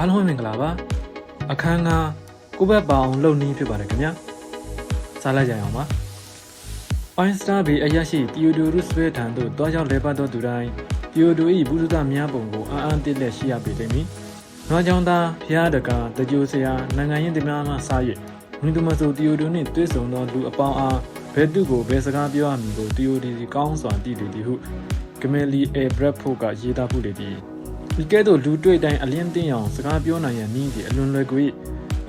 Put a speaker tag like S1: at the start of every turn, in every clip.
S1: အားလုံးပဲမင်္ဂလာပါအခန်းကကိုဘက်ပါအောင်လုပ်နည်းဖြစ်ပါတယ်ခင်ဗျာစားလိုက်ကြရအောင်ပါအိုင်းစတာဘီအရရှိတီယိုဒိုရုစ်ဝဲထံသို့တွားရောက်လဲပတ်သောသူတိုင်းတီယိုဒို၏ဘုဒ္ဓများပုံကိုအံ့အံ့တစ်လက်ရှိရပေလိမ့်မည်နွားကြောင်သားဖျားတကာတကြိုဆရာနိုင်ငံရင်းတများမှစား၍မင်းတို့မဆိုတီယိုဒိုနှင့်တွေ့ဆုံသောလူအပေါင်းအားဘယ်သူကိုဘယ်စကားပြောရမည်ကိုတီယိုဒီကောင်းစွာတည်တည်သည်ဟုဂမယ်လီအေဘရက်ဖို့ကရေးသားမှုလေသည် ဒီကဲ့သို့လူတွေ့တိုင်းအလင်းတင်းအောင်စကားပြောနိုင်ရန်နည်းသည်အလွန်လွယ်ကူ၏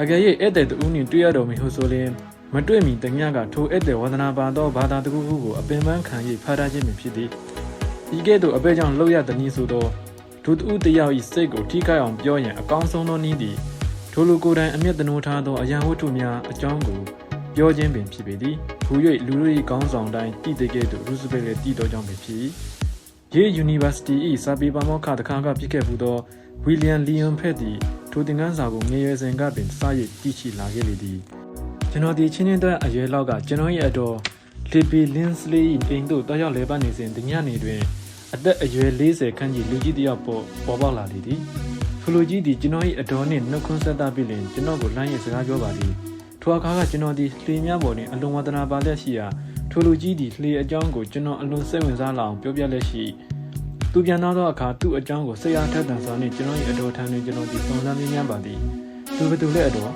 S1: အကယ်၍ဧည့်သည်တူနှင့်တွေ့ရတော်မူဟုဆိုလျှင်မတွေ့မီတညကထိုဧည့်သည်ဝန္ဒနာပါသောဘာသာတစ်ခုခုကိုအပင်ပန်းခံ၍ဖားထားခြင်းပင်ဖြစ်သည်ဒီကဲ့သို့အပေကြောင့်လောက်ရသည်နည်းဆိုသောဒုတူတယောက်၏စိတ်ကိုထိခိုက်အောင်ပြောရန်အကောင်းဆုံးသောနည်းသည်ထိုလူကိုယ်တိုင်အမျက်တနိုးထားသောအရာဝတ္ထုများအကြောင်းကိုပြောခြင်းပင်ဖြစ်ပေသည်ဟူ၍လူတို့၏ကောင်းဆောင်တိုင်းတည်တဲ့ကဲ့သို့ရူစပယ်လည်းတည်တော်ကြောင့်ပင်ဖြစ်၏ ယေး University ၏စာပေပါမောက္ခတခါကပြစ်ခဲ့မှုသောဝီလျံလီယွန်ဖက်သည်ထိုသင်ခန်းစာကိုငယ်ရွယ်စဉ်ကပင်စရည်တည်ရှိလာခဲ့လေသည်ကျွန်တော်ဒီချင်းချင်းတွဲအရွယ်လောက်ကကျွန်တော်၏အတော်လီပီလင်းစလီအိမ်သို့တောက်ရောက်လဲပတ်နေစဉ်တညနေတွင်အသက်အရွယ်40ခန့်ကြီးလူကြီးတစ်ယောက်ပေါ်ပေါ်ပေါက်လာလေသည်ထိုလူကြီးသည်ကျွန်တော်၏အတော်နှင့်နှုတ်ခွန်းဆက်သပြီးလင်ကျွန်တော်ကိုလှမ်းရစကားပြောပါသည်ထိုအခါကကျွန်တော်ဒီလှေများပေါ်တွင်အလွန်ဝဒနာပါလက်ရှိရာ ထိုလူကြီးသည်လှေအကြောင်းကိုကျွန်တော်အလွန်စိတ်ဝင်စားလာအောင်ပြောပြလက်ရှိသူပြန်လာသောအခါသူ့အကြောင်းကိုဆက်ရထက်တန်စွာနှင့်ကျွန်တော်၏အတော်ထမ်းတွင်ကျွန်တော်ဒီစုံစမ်းမြင်များပါသည်သူဘယ်သူလဲအတော်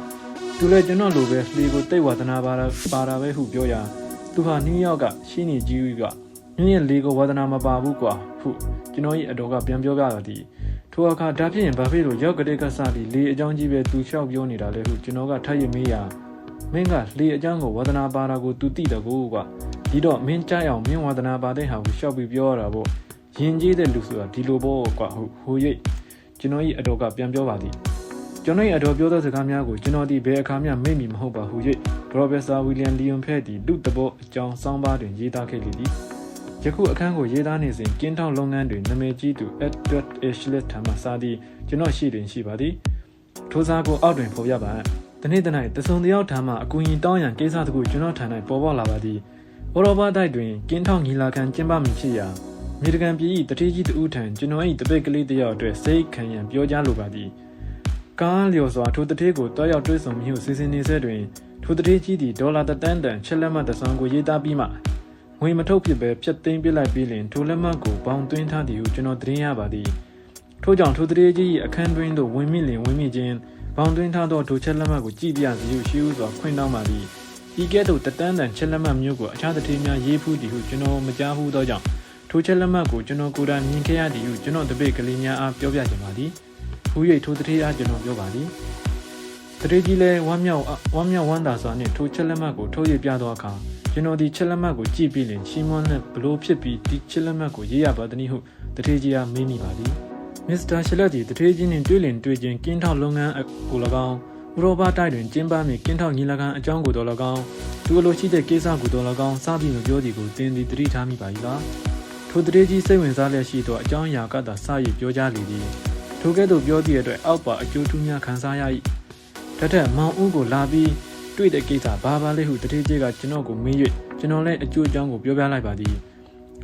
S1: သူလည်းကျွန်တော်လိုပဲလေကိုတိတ်ဝါသနာပါတာပါတာပဲဟုပြောရာသူဟာနယူးယောက်ကရှင်းနေကြီးကမြင်းရဲ့လေကိုဝါသနာမပါဘူးကွာဟုကျွန်တော်၏အတော်ကပြန်ပြောပြတော်သည်ထိုအခါဒါဖြစ်ရင်ဘာဖြစ်လို့ရောက်ကလေးကစပြီးလေအကြောင်းကြီးပဲသူလျှောက်ပြောနေတာလဲဟုကျွန်တော်ကထပ်ရမေးရာ မင်းကလေအကြောင်းကိုဝါသနာပါတာကိုသူသိတယ်ကိုကွာဒီတော့မင်းကြားအောင်မင်းဝါသနာပါတဲ့ဟာကိုလျှောက်ပြီးပြောရတာပေါ့ရင်ကြီးတဲ့လူဆိုတာဒီလိုပေါ့ကွာဟုတ်ဟို၍ကျွန်တော်၏အတော်ကပြန်ပြောပါသည်ကျွန်တော်၏အတော်ပြောသောစကားများကိုကျွန်တော်ဒီဘယ်အခါမှမေ့မီမဟုတ်ပါဟု၍ Professor William Leon ဖဲ့သည်လူတဘောအကြောင်းစောင်းပါတွင်ရေးသားခဲ့လေသည်ယခုအခန်းကိုရေးသားနေစဉ်ကင်းထောက်လုပ်ငန်းတွင်နာမည်ကြီးသူ Edward Ashlet ထံမှစာသည်ကျွန်တော်ရှိတွင်ရှိပါသည်ထိုစာကိုအောက်တွင်ဖော်ပြပါ တနေ့တနေ့တစုံတယောက်ထံမှအကူအညီတောင်းရန်ကိစ္စတစ်ခုကျွန်တော်ထံ၌ပေါ်ပေါက်လာပါသည်ဩရောပတိုက်တွင်ကင်းထောက်ညီလာခံကျင်းပမည်ဖြစ်ရာမြေတကန်ပြည်၏တတိကြီးတူထံကျွန်တော်၏တပိတ်ကလေးတစ်ယောက်အတွက်စိတ်ခံရန်ပြောကြားလိုပါသည်ကားလျော်စွာထိုတတိကိုတွားရောက်တွေ့ဆုံမှုစီစဉ်နေဆဲတွင်ထိုတတိကြီးသည်ဒေါ်လာတသန်းတန်ချက်လက်မှတ်တစ်စုံကိုရေးသားပြီးမှငွေမထုတ်ဖြစ်ပဲဖြတ်သိမ်းပစ်လိုက်ပြီးလင်ထိုလက်မှတ်ကိုပေါင်သွင်းထားသည်ဟုကျွန်တော်သတင်းရပါသည်ထို့ကြောင့်ထိုတတိကြီး၏အခန်းတွင်းသို့ဝင်မိလင်ဝင်မိခြင်း ပေါင်သွင်းထားသောထိုချက်လက်မှတ်ကိုကြည့်ပြစီဟုရှိဦးစွာခွင့်တောင်းပါသည်ဤကဲ့သို့တတန်းတန်ချက်လက်မှတ်မျိုးကိုအခြားတတိများရေးဖူးသည်ဟုကျွန်တော်မကြားဘူးသောကြောင့်ထိုချက်လက်မှတ်ကိုကျွန်တော်ကိုယ်တိုင်မြင်ခဲ့ရသည်ဟုကျွန်တော်တပည့်ကလေးများအားပြောပြချင်ပါသည်။ဟူ၍ထိုတတိအားကျွန်တော်ပြောပါသည်။တတိကြီးလည်းဝမ်းမြောက်ဝမ်းမြောက်ဝမ်းသာစွာနှင့်ထိုချက်လက်မှတ်ကိုထုတ်ရပြသောအခါကျွန်တော်ဒီချက်လက်မှတ်ကိုကြည့်ပြီးလင်ချီးမွမ်းနဲ့ဘလို့ဖြစ်ပြီးဒီချက်လက်မှတ်ကိုရေးရပါသည်ဟုတတိကြီးအားမေးမိပါသည်။ မစ္စတာရှလက်ဒီတတိကြီးနှင့်တွေ့လင်တွေ့ချင်းကင်းထောက်လုပ်ငန်းကို၎င်းဥရောပတိုက်တွင်ကျင်းပမည့်ကင်းထောက်ညီလာခံအကြောင်းကိုတော်၎င်းသူအလိုရှိတဲ့ကိစ္စကိုတော်၎င်းစပြီးမပြောသည်ကိုသင်သည်တတိထားမိပါ၏လား။ထိုတရေကြီးစိတ်ဝင်စားလျက်ရှိသောအကြောင်းအရာကသာစရည်ပြောကြလေသည်ထိုကဲ့သို့ပြောသည့်အတွက်အောက်ပါအကျိုးထူးများခံစားရ၏တထက်မောင်ဦးကိုလာပြီးတွေ့တဲ့ကိစ္စဘာပါလဲဟုတရေကြီးကကျွန်တော်ကိုမေး၍ကျွန်တော်လည်းအကျိုးအကြောင်းကိုပြောပြလိုက်ပါသည်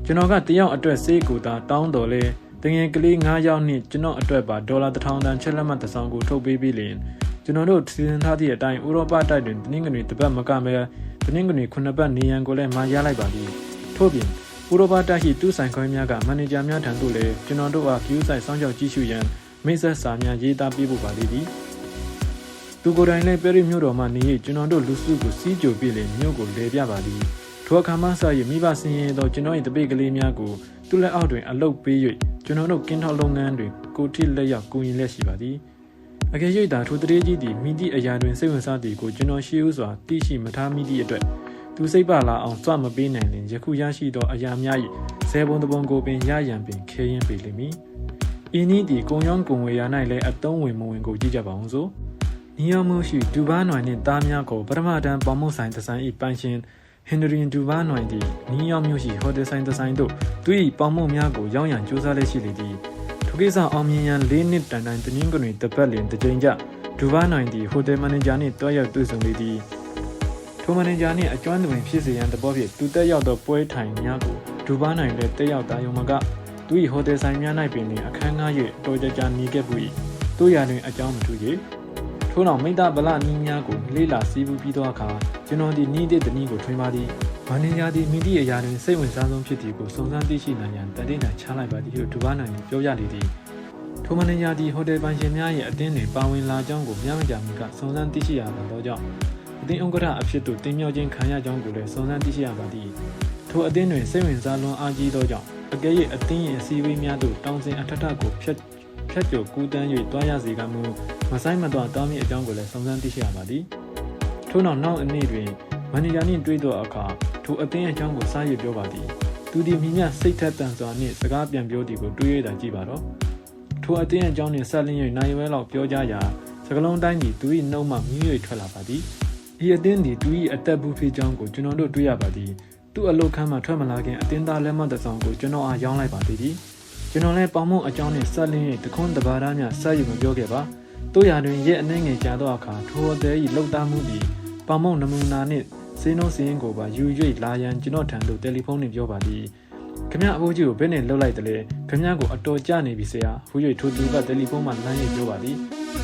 S1: ကျွန်တော်ကတယောက်အတွက်စေးကိုသာတောင်းတော်လဲ တငယ်ကလေး9ယောက်နှင့်ကျွန်တော်အတွက်ပါဒေါ်လာ1000တန်ချက်လက်မှတ်တစ်စောင်ကိုထုတ်ပေးပြီးလျင်ကျွန်တော်တို့စီစဉ်ထားသည့်အတိုင်းဥရောပတိုက်တွင်တင်းငွေတစ်ပတ်မကမဲတင်းငွေ9ပတ်နေရန်ကိုလည်းမှာရလိုက်ပါသည်ထို့ပြင်ဥရောပတိုက်ရှိတူးဆိုင်ခွဲများကမန်နေဂျာများထံသို့လည်းကျွန်တော်တို့အား view site စောင့်ကြောက်ကြည့်ရှုရန်မိတ်ဆက်စာများရေးသားပေးဖို့ပါလိမ့်သည်။သူကိုယ်တိုင်လည်းပဲရီမြို့တော်မှနေ၍ကျွန်တော်တို့လူစုကိုစီးကြိုပြီးလေမြို့ကိုလဲပြပါသည်။ထိုအခါမှစ၍မိဘဆင်းရဲသောကျွန်တော်၏တပိတ်ကလေးများကို သူ့လက်အောက်တွင်အလုတ်ပေး၍ကျွန်တော်တို့ကင်းထောက်လုပ်ငန်းတွင်ကိုထိလက်ရောက်ကူညီလက်ရှိပါသည်။အကယ်၍သာထိုတရေကြီးသည်မိသည့်အရာတွင်စိတ်ဝင်စားသည်ကိုကျွန်တော်ရှေးဥစွာသိရှိမထားမိသည့်အတွက်သူစိတ်ပါလာအောင်စွမပေးနိုင်ရင်ယခုရရှိသောအရာများ၏ဇဲဘုံတပုံကိုပင်ရရန်ပင်ခဲရင်ပေလိမ့်မည်။ဤနည်းသည်ကုံရောင်းကုံဝေရာ၌လည်းအတုံးဝင်မဝင်ကိုကြည့်ကြပါအောင်စို့။နီယောမှုရှိဒူဘာနွိုင်နှင့်သားများကိုပထမတန်းပေါမုတ်ဆိုင်ဒီဇိုင်း၏ပိုင်ရှင် ဟင်ဒရီန်ဒူဘာနွိုင်သည်နီယောမျိုးရှိဟိုတယ်ဆိုင်ဒီဇိုင်းတို့သူ၏ပေါမုတ်များကိုရောင်းရန်ကြိုးစားလက်ရှိလေသည်။ထိုကိစ္စအောင်မြင်ရန်၄နှစ်တန်တန်တင်းင်းကတွင်တပတ်လင်တစ်ကြိမ်ကြဒူဘာနွိုင်သည်ဟိုတယ်မန်နေဂျာနှင့်တွားရောက်တွေ့ဆုံလေသည်။ထိုမန်နေဂျာနှင့်အကျွမ်းသူဝင်ဖြစ်စေရန်တဘောဖြင့်သူတက်ရောက်သောပွဲထိုင်များကိုဒူဘာနိုင်လည်းတက်ရောက်တာယုံမကသူ၏ဟိုတယ်ဆိုင်များ၌ပင်လင်အခန်းငှား၍တော်ကြကြနေခဲ့ပူ၏တို့ရာတွင်အကြောင်းမထူး၍ ထို့နောက်မိတ္တဗလနီးများကိုလေးလာစီးပူးပြီးသောအခါကျွန်တော်ဒီနီးတဲ့တနည်းကိုထွင်ပါသည်မန်နေဂျာသည်မိသည့်အရာတွင်စိတ်ဝင်စားဆုံးဖြစ်သည်ကိုစုံစမ်းသိရှိနိုင်ရန်တတိယချလိုက်ပါသည်ဟုဒူဘာနိုင်ပြောရလေသည်ထိုမန်နေဂျာသည်ဟိုတယ်ပိုင်ရှင်များ၏အသင်းတွင်ပါဝင်လာကြောင်းကိုမျှမကြမီကစုံစမ်းသိရှိရသောကြောင့်အသင်းဥက္ကဋ္ဌအဖြစ်သို့တင်မြှောက်ခြင်းခံရကြောင်းကိုလည်းစုံစမ်းသိရှိရပါသည်ထိုအသင်းတွင်စိတ်ဝင်စားလွန်အားကြီးသောကြောင့်အကယ်၍အသင်း၏အစည်းအဝေးများသို့တောင်းစင်အထက်ထကိုဖျက် ဖြတ်ကျော်ကူးတန်း၍တွားရစေကမူမဆိုင်မတော်တောင်းမည့်အကြောင်းကိုလည်းစုံစမ်းသိရှိရပါသည်ထို့နောက်နောက်အနည်းတွင်မန်နေဂျာနှင့်တွေ့သောအခါထိုအသင်းအကြောင်းကိုစားရပြောပါသည်သူဒီမိမြစိတ်ထက်တန်စွာနှင့်စကားပြန်ပြောသည်ကိုတွေးရတာကြည့်ပါတော့ထိုအသင်းအကြောင်းနှင့်ဆက်လင်း၍နိုင်ဝဲလောက်ပြောကြရာစကလုံးတိုင်းသည်သူ၏နှုတ်မှမြည်၍ထွက်လာပါသည်ဤအသင်းသည်သူ၏အသက်ဘူးဖြစ်ကြောင်းကိုကျွန်တော်တို့တွေ့ရပါသည်သူ့အလုတ်ခမ်းမှထွက်မလာခင်အသင်းသားလက်မှတ်တစ်စောင်ကိုကျွန်တော်အားရောင်းလိုက်ပါသေးသည် ကျွန်တော်လည်းပေါင်မုံအကြောင်းနဲ့ဆက်လင်း၍တခွန်းတပါးသားများဆက်ယူမပြောခဲ့ပါတို့ရာတွင်ရဲ့အနေငယ်ကြာသောအခါထိုအသေး၏လှုပ်သားမှုသည်ပေါင်မုံနမူနာနှင့်စေနိုးစင်းကိုပါယူ၍လာရန်ကျွန်တော်ထံသို့တယ်လီဖုန်းနှင့်ပြောပါသည်ခမအဖိုးကြီးကိုဘယ်နဲ့လှုပ်လိုက်တယ်လဲခမကိုအတော်ကြနေပြီဆရာဟူ၍ထိုသူကတယ်လီဖုန်းမှလမ်း၍ပြောပါသည်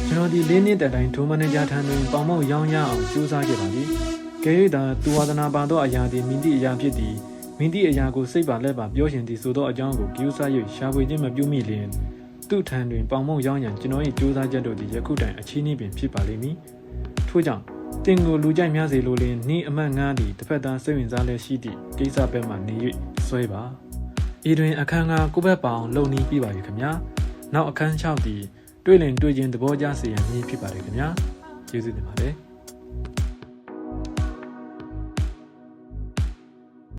S1: ကျွန်တော်ဒီလေးနှစ်တိုင်ထိုမန်နေဂျာထံတွင်ပေါင်မုံရောင်းရအောင်ကြိုးစားခဲ့ပါသည်ကဲ၍သာသူဝါဒနာပါသောအရာသည်မိတိအရာဖြစ်သည် မိတိအရာကိုစိတ်ပါလက်ပါပြောရှင်သည်ဆိုသောအကြောင်းကိုကြိုးစား၍ရှာဖွေခြင်းမပြုမိလျင်သူ့ထံတွင်ပေါင်မုံရောင်းရန်ကျွန်တော်၏ကြိုးစားချက်တို့သည်ယခုတိုင်အချီးနှီးပင်ဖြစ်ပါလိမ့်မည်ထို့ကြောင့်တင်ကိုလူကြိုက်များစေလိုလင်ဤအမတ်ငားသည်တစ်ဖက်သားစိတ်ဝင်စားလျက်ရှိသည့်ကိစ္စဘက်မှနေ၍ဆွဲပါဤတွင်အခန်းကကိုဘက်ပေါင်လုံနီးပြပါပြီခင်ဗျာနောက်အခန်း6သည်တွေ့လင်တွေ့ချင်းသဘောကျစေရန်မည်ဖြစ်ပါတယ်ခင်ဗျာကျေးဇူးတင်ပါတယ်